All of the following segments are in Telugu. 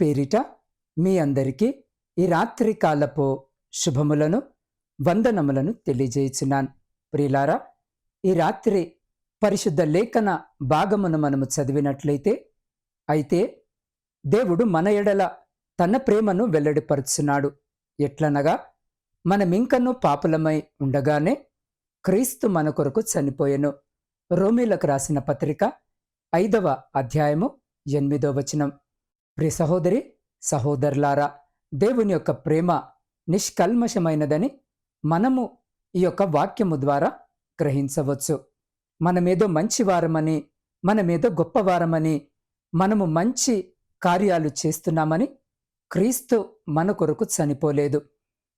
పేరిట మీ అందరికీ ఈ రాత్రి కాలపు శుభములను వందనములను తెలియజేయుచున్నాను. ప్రియులారా ఈ రాత్రి పరిశుద్ధ లేఖన భాగమును మనము చదివినట్లయితే అయితే దేవుడు మన ఎడల తన ప్రేమను వెల్లడిపరుచున్నాడు. ఎట్లనగా మనమింకను పాపులమై ఉండగానే క్రీస్తు మన కొరకు చనిపోయెను. రోమిలకు రాసిన పత్రిక ఐదవ అధ్యాయము ఎనిమిదో వచనం. ప్రి సహోదరి సహోదరులారా దేవుని యొక్క ప్రేమ నిష్కల్మషమైనదని మనము ఈ యొక్క వాక్యము ద్వారా గ్రహించవచ్చు. మనమేదో మంచివారమని మనమేదో గొప్పవారమని మనము మంచి కార్యాలు చేస్తున్నామని క్రీస్తు మన కొరకు చనిపోలేదు.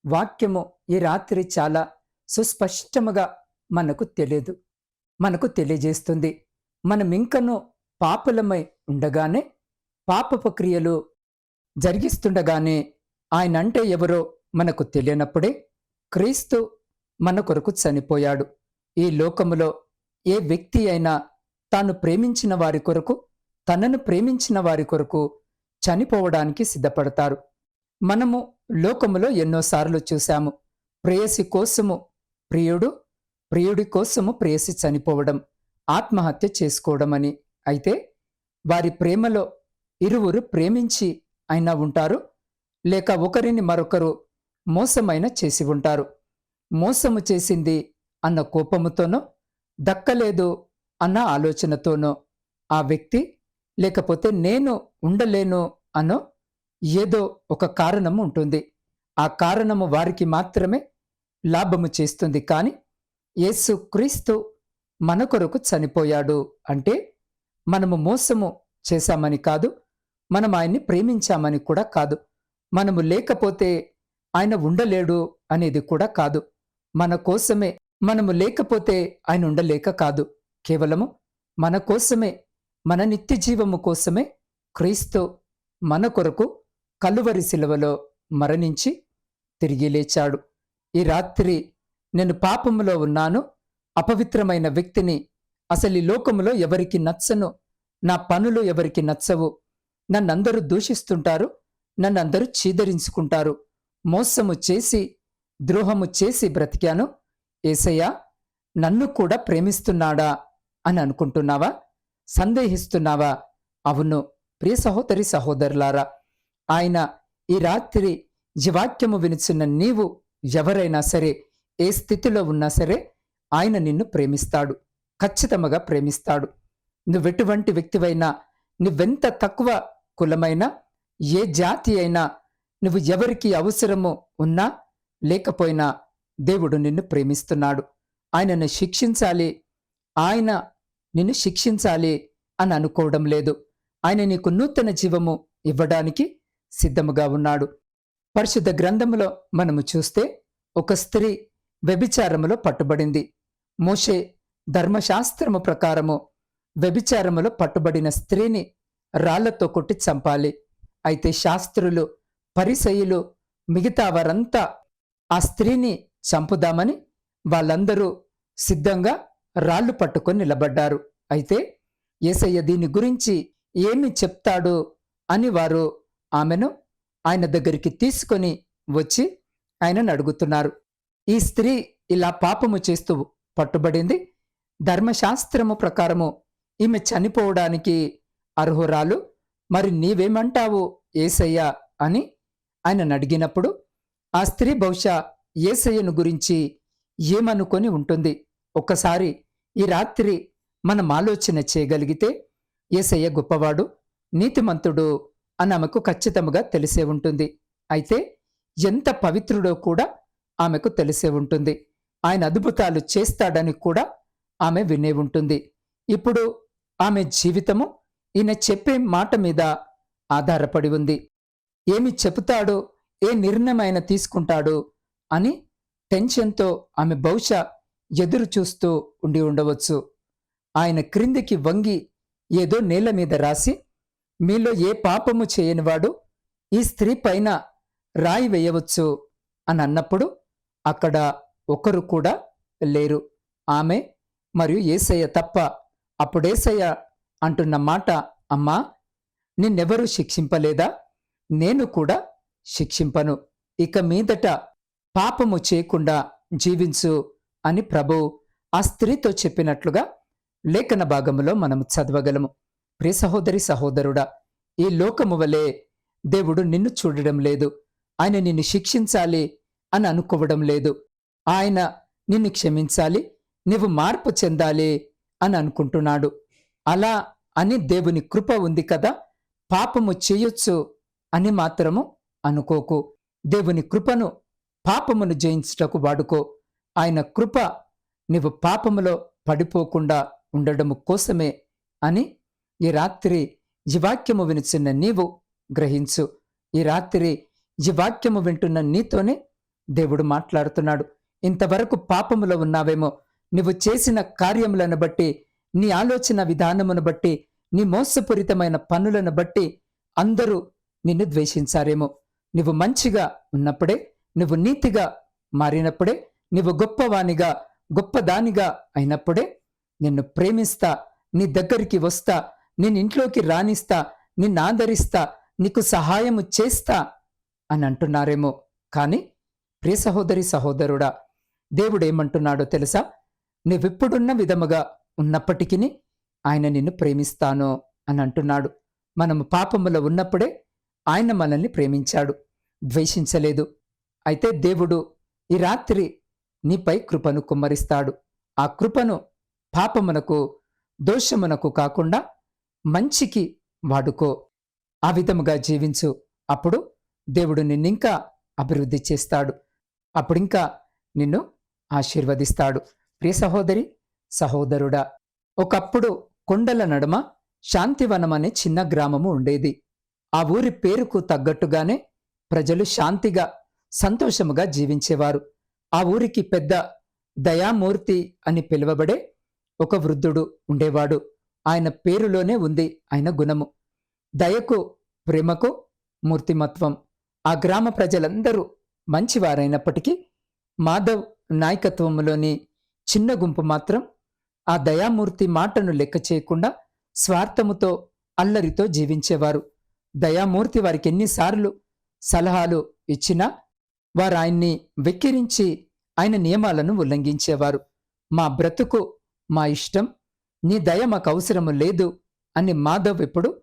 వాక్యము ఈ రాత్రి చాలా సుస్పష్టముగా మనకు తెలియదు మనకు తెలియజేస్తుంది. మనమింకను పాపులమై ఉండగానే పాపపు క్రియలు జరిగిస్తుండగానే ఆయన అంటే ఎవరో మనకు తెలియనప్పుడే క్రీస్తు మన కొరకు చనిపోయాడు. ఈ లోకములో ఏ వ్యక్తి అయినా తాను ప్రేమించిన వారి కొరకు తనను ప్రేమించిన వారి కొరకు చనిపోవడానికి సిద్ధపడతారు. మనము లోకములో ఎన్నోసార్లు చూశాము. ప్రేయసి కోసము ప్రియుడు ప్రియుడి కోసము ప్రేయసి చనిపోవడం ఆత్మహత్య చేసుకోవడం అని అయితే వారి ప్రేమలో ఇరువురు ప్రేమించి అయినా ఉంటారు లేక ఒకరిని మరొకరు మోసమైన చేసి ఉంటారు. మోసము చేసింది అన్న కోపముతోనో దక్కలేదు అన్న ఆలోచనతోనో ఆ వ్యక్తి లేకపోతే నేను ఉండలేను అనో ఏదో ఒక కారణము ఉంటుంది. ఆ కారణము వారికి మాత్రమే లాభము చేస్తుంది. కానీ యేసు క్రీస్తు మన కొరకు చనిపోయాడు అంటే మనము మోసము చేశామని కాదు మనం ఆయన్ని ప్రేమించామని కూడా కాదు. మనము లేకపోతే ఆయన ఉండలేడు అనేది కూడా కాదు. మన కోసమే మనము లేకపోతే ఆయన ఉండలేక కాదు. కేవలము మన కోసమే మన నిత్య జీవము కోసమే క్రీస్తు మన కొరకు కలువరి శిలువలో మరణించి తిరిగి లేచాడు. ఈ రాత్రి నేను పాపములో ఉన్నాను. అపవిత్రమైన వ్యక్తిని అసలు ఈ లోకములో ఎవరికి నచ్చను? నా పనులు ఎవరికి నచ్చవు? నన్నందరూ దూషిస్తుంటారు నన్నందరూ చీదరించుకుంటారు. మోసము చేసి ద్రోహము చేసి బ్రతికాను. ఏసయ్యా నన్ను కూడా ప్రేమిస్తున్నాడా అని అనుకుంటున్నావా? సందేహిస్తున్నావా? అవును ప్రియ సహోదరి సహోదరులారా ఆయన ఈ రాత్రి జీవాక్యము వినిచిన నీవు ఎవరైనా సరే ఏ స్థితిలో ఉన్నా సరే ఆయన నిన్ను ప్రేమిస్తాడు. ఖచ్చితంగా ప్రేమిస్తాడు. నువ్వెటువంటి వ్యక్తివైనా నువ్వెంత తక్కువ కులమైనా ఏ జాతి అయినా నువ్వు ఎవరికి అవసరము ఉన్నా లేకపోయినా దేవుడు నిన్ను ప్రేమిస్తున్నాడు. ఆయనను శిక్షించాలి. ఆయన నిన్ను శిక్షించాలి అని అనుకోవడం లేదు. ఆయన నీకు నూతన జీవము ఇవ్వడానికి సిద్ధముగా ఉన్నాడు. పరిశుద్ధ గ్రంథములో మనము చూస్తే ఒక స్త్రీ వ్యభిచారములో పట్టుబడింది. మోషే ధర్మశాస్త్రము ప్రకారము వ్యభిచారములో పట్టుబడిన స్త్రీని రాళ్ళతో కొట్టి చంపాలి. అయితే శాస్త్రులు పరిసయులు మిగతా వారంతా ఆ స్త్రీని చంపుదామని వాళ్ళందరూ సిద్ధంగా రాళ్ళు పట్టుకొని నిలబడ్డారు. అయితే ఏసయ్య దీని గురించి ఏమి చెప్తాడు అని వారు ఆమెను ఆయన దగ్గరికి తీసుకొని వచ్చి ఆయనను అడుగుతున్నారు. ఈ స్త్రీ ఇలా పాపము చేస్తూ పట్టుబడింది. ధర్మశాస్త్రము ప్రకారము ఈమె చనిపోవడానికి అర్హురాలు. మరి నీవేమంటావు ఏసయ్యా అని ఆయన అడిగినప్పుడు ఆ స్త్రీ బహుశా ఏసయ్యను గురించి ఏమనుకొని ఉంటుంది. ఒక్కసారి ఈ రాత్రి మనం ఆలోచన చేయగలిగితే ఏసయ్య గొప్పవాడు నీతిమంతుడు అని ఆమెకు ఖచ్చితముగా తెలిసే ఉంటుంది. అయితే ఎంత పవిత్రుడో కూడా ఆమెకు తెలిసే ఉంటుంది. ఆయన అద్భుతాలు చేస్తాడని కూడా ఆమె వినే ఉంటుంది. ఇప్పుడు ఆమె జీవితము ఈయన చెప్పే మాట మీద ఆధారపడి ఉంది. ఏమి చెబుతాడో ఏ నిర్ణయం ఆయన తీసుకుంటాడో అని టెన్షన్తో ఆమె బహుశా ఎదురు చూస్తూ ఉండి ఉండవచ్చు. ఆయన క్రిందికి వంగి ఏదో నేల మీద రాసి మీలో ఏ పాపము చేయనివాడు ఈ స్త్రీ పైన రాయి వేయవచ్చు అని అన్నప్పుడు అక్కడ ఒకరు కూడా లేరు. ఆమె మరియు ఏసయ్య తప్ప అప్పుడేసయ్య అంటున్న మాట అమ్మా నిన్నెవరూ శిక్షింపలేదా? నేను కూడా శిక్షింపను. ఇక మీదట పాపము చేయకుండా జీవించు అని ప్రభు ఆ స్త్రీతో చెప్పినట్లుగా లేఖన భాగములో మనము చదవగలము. ప్రియ సహోదరి సహోదరుడా ఈ లోకము వలె దేవుడు నిన్ను చూడడం లేదు. ఆయన నిన్ను శిక్షించాలి అని అనుకోవడం లేదు. ఆయన నిన్ను క్షమించాలి నీవు మార్పు చెందాలి అని అనుకుంటున్నాడు. అలా అని దేవుని కృప ఉంది కదా పాపము చేయొచ్చు అని మాత్రము అనుకోకు. దేవుని కృపను పాపమును జయించుటకు వాడుకో. ఆయన కృప నీవు పాపములో పడిపోకుండా ఉండడము కోసమే అని ఈ రాత్రి ఈ వాక్యము వినుచున్న నీవు గ్రహించు. ఈ రాత్రి ఈ వాక్యము వింటున్న నీతోనే దేవుడు మాట్లాడుతున్నాడు. ఇంతవరకు పాపములో ఉన్నావేమో నువ్వు చేసిన కార్యములను బట్టి నీ ఆలోచన విధానమును బట్టి నీ మోసపూరితమైన పనులను బట్టి అందరూ నిన్ను ద్వేషించారేమో. నువ్వు మంచిగా ఉన్నప్పుడే నువ్వు నీతిగా మారినప్పుడే నువ్వు గొప్పవానిగా గొప్పదానిగా అయినప్పుడే నిన్ను ప్రేమిస్తా నీ దగ్గరికి వస్తా నేను ఇంట్లోకి రానిస్తా నిన్ను ఆదరిస్తా నీకు సహాయము చేస్తా అని అంటున్నారేమో. కానీ ప్రియ సహోదరి సహోదరుడా దేవుడేమంటున్నాడో తెలుసా? నువ్విప్పుడున్న విధముగా ఉన్నప్పటికీ ఆయన నిన్ను ప్రేమిస్తాను అని అంటున్నాడు. మనము పాపములో ఉన్నప్పుడే ఆయన మనల్ని ప్రేమించాడు. ద్వేషించలేదు. అయితే దేవుడు ఈ రాత్రి నీపై కృపను కుమ్మరిస్తాడు. ఆ కృపను పాపమునకు దోషమునకు కాకుండా మంచికి వాడుకో. ఆ విధముగా జీవించు. అప్పుడు దేవుడు నిన్నింకా అభివృద్ధి చేస్తాడు. అప్పుడింకా నిన్ను ఆశీర్వదిస్తాడు. ప్రియ సహోదరి సహోదరుడా ఒకప్పుడు కొండల నడుమ శాంతివనం అనే చిన్న గ్రామము ఉండేది. ఆ ఊరి పేరుకు తగ్గట్టుగానే ప్రజలు శాంతిగా సంతోషముగా జీవించేవారు. ఆ ఊరికి పెద్ద దయామూర్తి అని పిలువబడే ఒక వృద్ధుడు ఉండేవాడు. ఆయన పేరులోనే ఉంది ఆయన గుణము. దయకు ప్రేమకు మూర్తిమత్వం. ఆ గ్రామ ప్రజలందరూ మంచివారైనప్పటికీ మాధవ్ నాయకత్వంలోని చిన్న గుంపు మాత్రం ఆ దయామూర్తి మాటను లెక్క చేయకుండా స్వార్థముతో అల్లరితో జీవించేవారు. దయామూర్తి వారికి ఎన్నిసార్లు సలహాలు ఇచ్చినా వారు ఆయన్ని వెక్కిరించి ఆయన నియమాలను ఉల్లంఘించేవారు. మా బ్రతుకు మా ఇష్టం నీ దయ మాకు అవసరము లేదు అని మాధవ్ ఇప్పుడు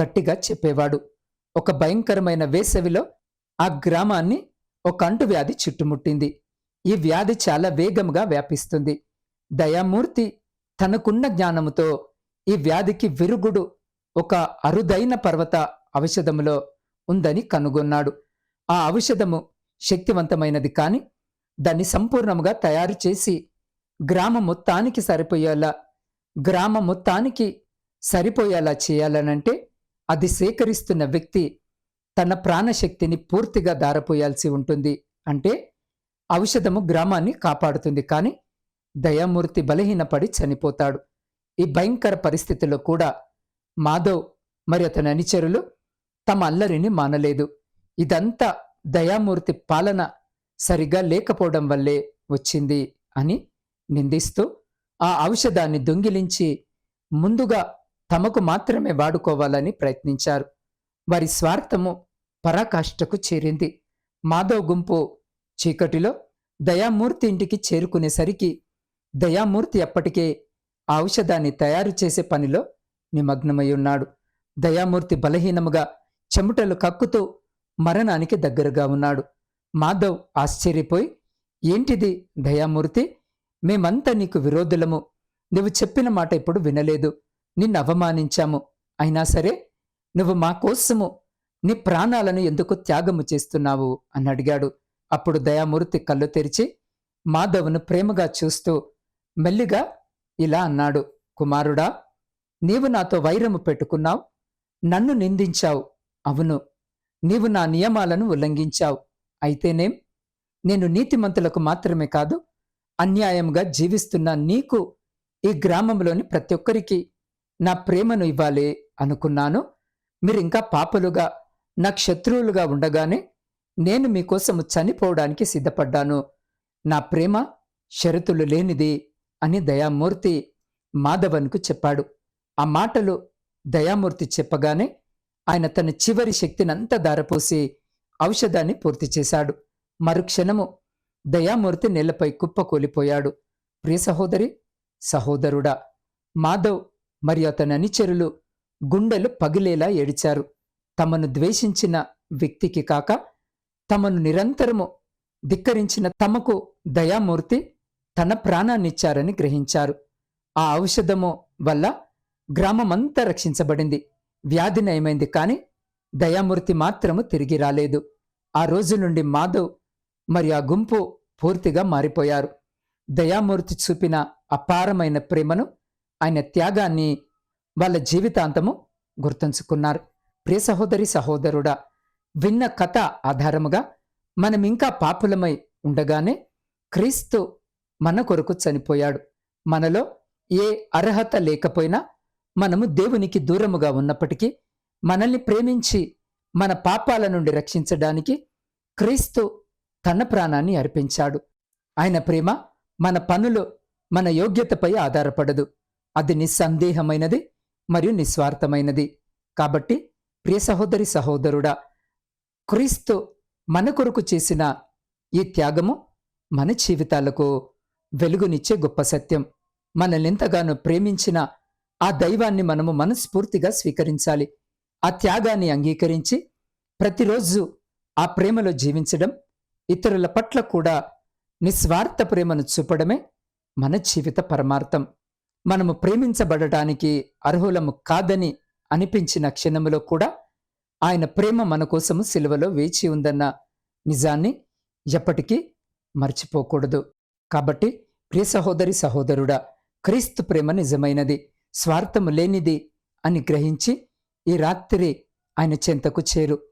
గట్టిగా చెప్పేవాడు. ఒక భయంకరమైన వేసవిలో ఆ గ్రామాన్ని ఒక అంటువ్యాధి చుట్టుముట్టింది. ఈ వ్యాధి చాలా వేగంగా వ్యాపిస్తుంది. దయామూర్తి తనకున్న జ్ఞానముతో ఈ వ్యాధికి విరుగుడు ఒక అరుదైన పర్వత ఔషధములో ఉందని కనుగొన్నాడు. ఆ ఔషధము శక్తివంతమైనది కాని దాన్ని సంపూర్ణముగా తయారు చేసి గ్రామ మొత్తానికి సరిపోయేలా గ్రామ మొత్తానికి సరిపోయేలా చేయాలనంటే అది సేకరిస్తున్న వ్యక్తి తన ప్రాణశక్తిని పూర్తిగా దారపోయాల్సి ఉంటుంది. అంటే ఔషధము గ్రామాన్ని కాపాడుతుంది. కానీ దయామూర్తి బలహీనపడి చనిపోతాడు. ఈ భయంకర పరిస్థితిలో కూడా మాధవ్ మరి అతని అనుచరులు తమ అల్లరిని మానలేదు. ఇదంతా దయామూర్తి పాలన సరిగా లేకపోవడం వల్లే వచ్చింది అని నిందిస్తూ ఆ ఔషధాన్ని దొంగిలించి ముందుగా తమకు మాత్రమే వాడుకోవాలని ప్రయత్నించారు. వారి స్వార్థము పరాకాష్ఠకు చేరింది. మాధవ్ గుంపు చీకటిలో దయామూర్తి ఇంటికి చేరుకునేసరికి దయామూర్తి అప్పటికే ఆ ఔషధాన్ని తయారు చేసే పనిలో నిమగ్నమై ఉన్నాడు. దయామూర్తి బలహీనముగా చెమటలు కక్కుతూ మరణానికి దగ్గరగా ఉన్నాడు. మాధవ్ ఆశ్చర్యపోయి ఏంటిది దయామూర్తి? మేమంతా నీకు విరోధులము. నువ్వు చెప్పిన మాట ఇప్పుడు వినలేదు. నిన్ను అవమానించాము. అయినా సరే నువ్వు మా కోసము నీ ప్రాణాలను ఎందుకు త్యాగము చేస్తున్నావు అని అడిగాడు. అప్పుడు దయామూర్తి కళ్ళు తెరిచి మాధవ్ను ప్రేమగా చూస్తూ మెల్లిగా ఇలా అన్నాడు కుమారుడా నీవు నాతో వైరము పెట్టుకున్నావు నన్ను నిందించావు. అవును నీవు నా నియమాలను ఉల్లంఘించావు. అయితేనేం నేను నీతిమంతులకు మాత్రమే కాదు అన్యాయంగా జీవిస్తున్న నీకు ఈ గ్రామంలోని ప్రతి ఒక్కరికి నా ప్రేమను ఇవ్వాలి అనుకున్నాను. మీరింకా పాపలుగా నా శత్రువులుగా ఉండగానే నేను మీకోసము చనిపోవడానికి సిద్ధపడ్డాను. నా ప్రేమ షరతులు లేనిది అని దయామూర్తి మాధవన్కు చెప్పాడు. ఆ మాటలు దయామూర్తి చెప్పగానే ఆయన తన చివరి శక్తినంతా దారపోసి ఔషధాన్ని పూర్తి చేశాడు. మరుక్షణము దయామూర్తి నేలపై కుప్పకూలిపోయాడు ప్రియ సహోదరి సహోదరుడా మాధవ్ మరియు అతని అనుచరులు గుండెలు పగిలేలా ఏడిచారు. తమను ద్వేషించిన వ్యక్తికి కాక తమను నిరంతరము ధిక్కరించిన తమకు దయామూర్తి తన ప్రాణాన్నిచ్చారని గ్రహించారు. ఆ ఔషధము వల్ల గ్రామమంతా రక్షించబడింది. వ్యాధి నయమైంది కాని దయామూర్తి మాత్రము తిరిగి రాలేదు. ఆ రోజు నుండి మాధవ్ మరి ఆ గుంపు పూర్తిగా మారిపోయారు. దయామూర్తి చూపిన అపారమైన ప్రేమను ఆయన త్యాగాన్ని వాళ్ళ జీవితాంతము గుర్తుంచుకున్నారు. ప్రియ సహోదరి సహోదరుడా విన్న కథ ఆధారముగా మనం ఇంకా పాపులమై ఉండగానే క్రీస్తు మన కొరకు చనిపోయాడు. మనలో ఏ అర్హత లేకపోయినా మనము దేవునికి దూరముగా ఉన్నప్పటికీ మనల్ని ప్రేమించి మన పాపాల నుండి రక్షించడానికి క్రీస్తు తన ప్రాణాన్ని అర్పించాడు. ఆయన ప్రేమ మన పనులు మన యోగ్యతపై ఆధారపడదు. అది నిస్సందేహమైనది మరియు నిస్వార్థమైనది. కాబట్టి ప్రియ సహోదరి సహోదరుడా క్రీస్తు మన కొరకు చేసిన ఈ త్యాగము మన జీవితాలకు వెలుగునిచ్చే గొప్ప సత్యం. మనల్నింతగానో ప్రేమించిన ఆ దైవాన్ని మనము మనస్ఫూర్తిగా స్వీకరించాలి. ఆ త్యాగాన్ని అంగీకరించి ప్రతిరోజు ఆ ప్రేమలో జీవించడం ఇతరుల పట్ల కూడా నిస్వార్థ ప్రేమను చూపడమే మన జీవిత పరమార్థం. మనము ప్రేమించబడటానికి అర్హులము కాదని అనిపించిన క్షణములో కూడా ఆయన ప్రేమ మన కోసము సిలువలో వేచి ఉందన్న నిజాన్ని ఎప్పటికీ మర్చిపోకూడదు. కాబట్టి ప్రియ సహోదరి సహోదరుడా క్రీస్తు ప్రేమ నిజమైనది స్వార్థము లేనిది అని గ్రహించి ఈ రాత్రి ఆయన చెంతకు చేరు.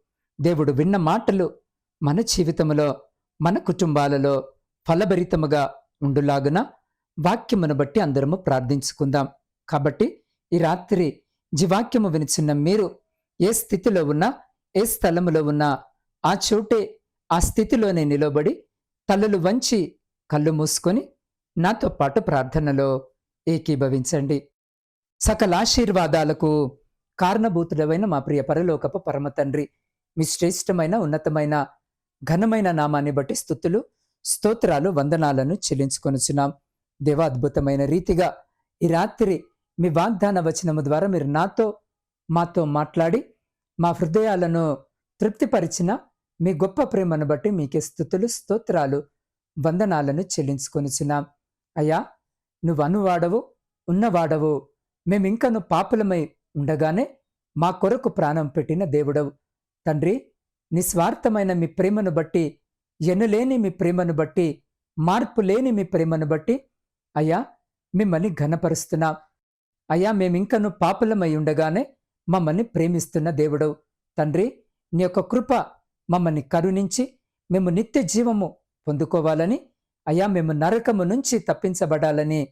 దేవుడు విన్న మాటలు మన జీవితములో మన కుటుంబాలలో ఫలభరితముగా ఉండులాగున వాక్యమును బట్టి అందరము ప్రార్థించుకుందాం. కాబట్టి ఈ రాత్రి జీవాక్యము వినిచిన్న మీరు ఏ స్థితిలో ఉన్నా ఏ స్థలములో ఉన్నా ఆ చోటే ఆ స్థితిలోనే నిలబడి తలలు వంచి కళ్ళు మూసుకొని నాతో పాటు ప్రార్థనలో ఏకీభవించండి. సకల ఆశీర్వాదాలకు కారణభూతుడమైన మా ప్రియ పరలోకపు పరమ తండ్రి మీ శ్రేష్టమైన ఉన్నతమైన ఘనమైన నామాన్ని బట్టి స్థుతులు స్తోత్రాలు వందనాలను చెల్లించుకొనుచున్నాం. దేవాద్భుతమైన రీతిగా ఈ రాత్రి మీ వాగ్దాన వచనము ద్వారా మీరు నాతో మాతో మాట్లాడి మా హృదయాలను తృప్తిపరిచిన మీ గొప్ప ప్రేమను బట్టి మీకే స్థుతులు స్తోత్రాలు వందనాలను చెల్లించుకొనిచున్నాం. అయ్యా నువ్వనువాడవు ఉన్నవాడవు. మేమింకను పాపులమై ఉండగానే మా కొరకు ప్రాణం పెట్టిన దేవుడవు. తండ్రి నిస్వార్థమైన మీ ప్రేమను బట్టి ఎనులేని మీ ప్రేమను బట్టి మార్పు లేని మీ ప్రేమను బట్టి అయ్యా మిమ్మల్ని ఘనపరుస్తున్నాం. అయ్యా మేమింకను పాపులమై ఉండగానే మమ్మల్ని ప్రేమిస్తున్న దేవుడవు. తండ్రి నీ యొక్క కృప మమ్మల్ని కరుణించి మేము నిత్య జీవము పొందుకోవాలని అయ్యా మేము నరకము నుంచి తప్పించబడాలని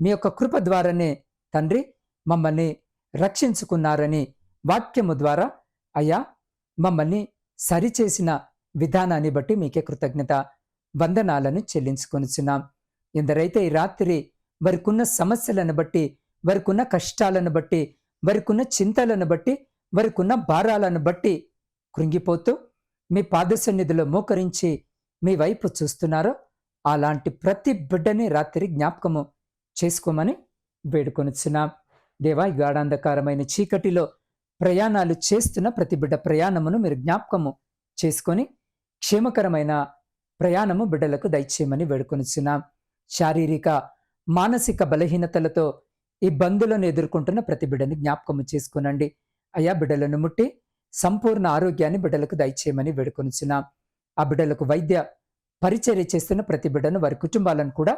మీ యొక్క కృప ద్వారానే తండ్రి మమ్మల్ని రక్షించుకున్నారని వాక్యము ద్వారా అయ్యా మమ్మల్ని సరిచేసిన విధానాన్ని బట్టి మీకే కృతజ్ఞత వందనాలను చెల్లించుకొనిచున్నాం. ఎందరైతే ఈ రాత్రి వారికున్న సమస్యలను బట్టి వారికున్న కష్టాలను బట్టి వారికున్న చింతలను బట్టి వారికున్న భారాలను బట్టి కృంగిపోతూ మీ పాదసన్నిధిలో మోకరించి మీ వైపు చూస్తున్నారో అలాంటి ప్రతి బిడ్డని రాత్రి జ్ఞాపకము చేసుకోమని వేడుకొనిచున్నాం. దేవా గాఢాంధకారమైన చీకటిలో ప్రయాణాలు చేస్తున్న ప్రతి బిడ్డ ప్రయాణమును మీరు జ్ఞాపకము చేసుకొని క్షేమకరమైన ప్రయాణము బిడ్డలకు దయచేయమని వేడుకొనిచున్నాం. శారీరక మానసిక బలహీనతలతో ఇబ్బందులను ఎదుర్కొంటున్న ప్రతి బిడ్డని జ్ఞాపకము చేసుకునండి. అయా బిడ్డలను ముట్టి సంపూర్ణ ఆరోగ్యాన్ని బిడ్డలకు దయచేయమని వేడుకొనిచున్నాం. ఆ బిడ్డలకు వైద్య పరిచర్య చేస్తున్న ప్రతి బిడ్డను వారి కుటుంబాలను కూడా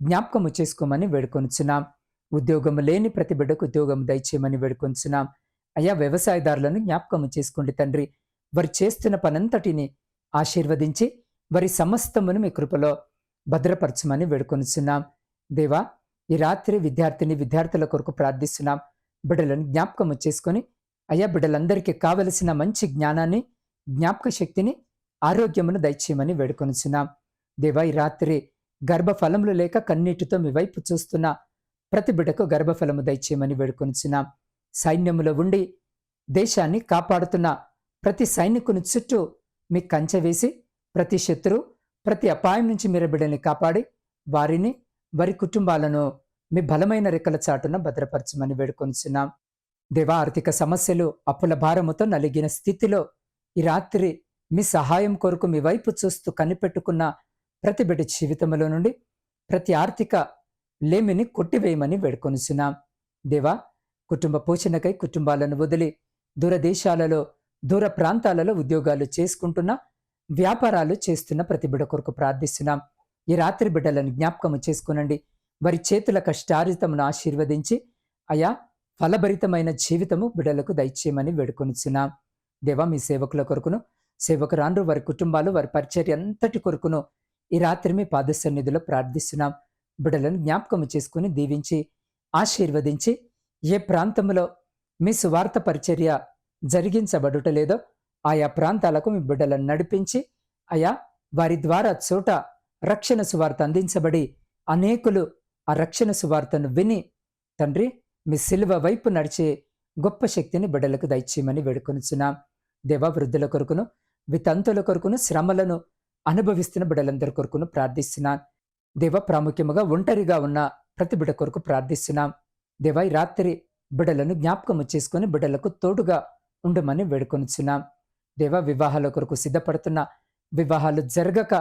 జ్ఞాపకము చేసుకోమని వేడుకొనిచున్నాం. ఉద్యోగము లేని ప్రతి బిడ్డకు ఉద్యోగం దయచేయమని వేడుకొనిచున్నాం. అయా వ్యవసాయదారులను జ్ఞాపకము చేసుకోండి తండ్రి. వారు చేస్తున్న పనంతటిని ఆశీర్వదించి వారి సమస్తమును మీ కృపలో భద్రపరచమని వేడుకొనిచున్నాం. దేవా ఈ రాత్రి విద్యార్థిని విద్యార్థుల కొరకు ప్రార్థిస్తున్నాం. బిడ్డలను జ్ఞాపకము చేసుకొని అయ్యా బిడ్డలందరికీ కావలసిన మంచి జ్ఞానాన్ని జ్ఞాపక శక్తిని ఆరోగ్యమును దయచేయమని వేడుకొనిచున్నాం. దివై రాత్రి గర్భఫలములు లేక కన్నీటితో మీ వైపు చూస్తున్న ప్రతి బిడ్డకు గర్భఫలము దయచేయమని వేడుకొనిచున్నాం. సైన్యములో ఉండి దేశాన్ని కాపాడుతున్న ప్రతి సైనికుని చుట్టూ మీ కంచె వేసి ప్రతి శత్రు ప్రతి అపాయం నుంచి మీరు బిడ్డల్ని కాపాడి వారిని వారి కుటుంబాలను మీ బలమైన రెక్కల చాటున భద్రపరచమని వేడుకొనిచున్నాం. దేవా ఆర్థిక సమస్యలు అప్పుల భారముతో నలిగిన స్థితిలో ఈ రాత్రి మీ సహాయం కొరకు మీ వైపు చూస్తూ కనిపెట్టుకున్న ప్రతి బిడ్డ జీవితంలో నుండి ప్రతి ఆర్థిక లేమిని కొట్టివేయమని వేడుకొనిచున్నాం. దేవా కుటుంబ పోషణకై కుటుంబాలను వదిలి దూరదేశాలలో దూర ప్రాంతాలలో ఉద్యోగాలు చేసుకుంటున్న వ్యాపారాలు చేస్తున్న ప్రతి బిడ్డ కొరకు ప్రార్థిస్తున్నాం. ఈ రాత్రి బిడ్డలను జ్ఞాపకము చేసుకునండి. వారి చేతుల కష్టార్జితమును ఆశీర్వదించి అయా ఫలభరితమైన జీవితము బిడ్డలకు దయచేయమని వేడుకొనిచున్నాం. దేవా మీ సేవకుల కొరకును సేవకురాండ్రు వారి కుటుంబాలు వారి పరిచర్య అంతటి కొరకును ఈ రాత్రి మీ పాద సన్నిధిలో ప్రార్థిస్తున్నాం. బిడలను జ్ఞాపకం చేసుకుని దీవించి ఆశీర్వదించి ఏ ప్రాంతంలో మీ సువార్త పరిచర్య జరిగించబడుట లేదో ఆయా ప్రాంతాలకు మీ బిడ్డలను నడిపించి అయా వారి ద్వారా చోట రక్షణ సువార్త అందించబడి అనేకులు ఆ రక్షణ సువార్తను విని తండ్రి మీ సిలువ వైపు నడిచే గొప్ప శక్తిని బిడ్డలకు దయచేయమని వేడుకొనిచున్నాం. దేవ వృద్ధుల కొరకును వితంతుల కొరకును శ్రమలను అనుభవిస్తున్న బిడ్డలందరి కొరకును ప్రార్థిస్తున్నాను దేవ ప్రాముఖ్యముగా ఒంటరిగా ఉన్న ప్రతి బిడ్డ కొరకు ప్రార్థిస్తున్నాం. దేవ ఈ రాత్రి బిడ్డలను జ్ఞాపకము చేసుకొని బిడ్డలకు తోడుగా ఉండమని వేడుకొనిచున్నాం. దేవ వివాహాల కొరకు సిద్ధపడుతున్న వివాహాలు జరగక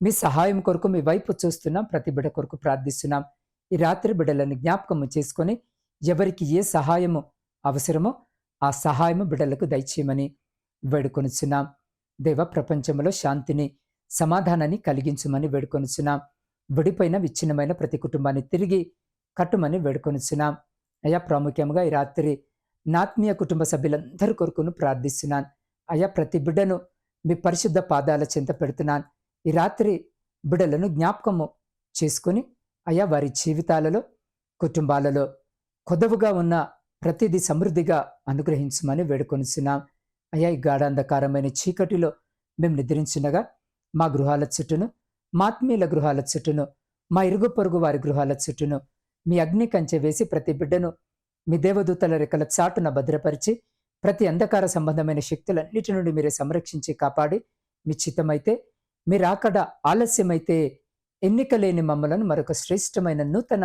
మీ సహాయం కొరకు మీ వైపు చూస్తున్నాం ప్రతి బిడ్డ కొరకు ప్రార్థిస్తున్నాం. ఈ రాత్రి బిడ్డలను జ్ఞాపకము చేసుకొని ఎవరికి ఏ సహాయము అవసరమో ఆ సహాయము బిడ్డలకు దయచేయమని వేడుకొనిచున్నాం. దేవ ప్రపంచంలో శాంతిని సమాధానాన్ని కలిగించమని వేడుకొనిచున్నాం. విడిపోయిన విచ్ఛిన్నమైన ప్రతి కుటుంబాన్ని తిరిగి కట్టుమని వేడుకొనిచున్నాం. అయా ప్రాముఖ్యంగా ఈ రాత్రి నాత్మీయ కుటుంబ సభ్యులందరి కొరకును ప్రార్థిస్తున్నాను. అయా ప్రతి బిడ్డను మీ పరిశుద్ధ పాదాల చింత పెడుతున్నాను. ఈ రాత్రి బిడ్డలను జ్ఞాపకము చేసుకుని అయా వారి జీవితాలలో కుటుంబాలలో కొదవుగా ఉన్న ప్రతిదీ సమృద్ధిగా అనుగ్రహించమని వేడుకొనిచున్నాం. అయ్యా ఈ గాఢాంధకారమైన చీకటిలో మేము నిద్రించినగా మా గృహాల చుట్టూను మాత్మీయుల గృహాల చుట్టూను మా ఇరుగు పొరుగు వారి గృహాల చుట్టూను మీ అగ్ని కంచె వేసి ప్రతి బిడ్డను మీ దేవదూతల రెక్కల చాటున భద్రపరిచి ప్రతి అంధకార సంబంధమైన శక్తులన్నిటి నుండి మీరే సంరక్షించి కాపాడి మీ చిత్తమైతే మీరాకడ ఆలస్యమైతే ఎన్నిక లేని మమ్మలను మరొక శ్రేష్టమైన నూతన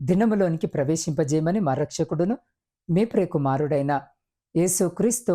దినములోనికి ప్రవేశింపజేయమని మా రక్షకుడును మీ ప్రేకుమారుడైన యేసు క్రీస్తు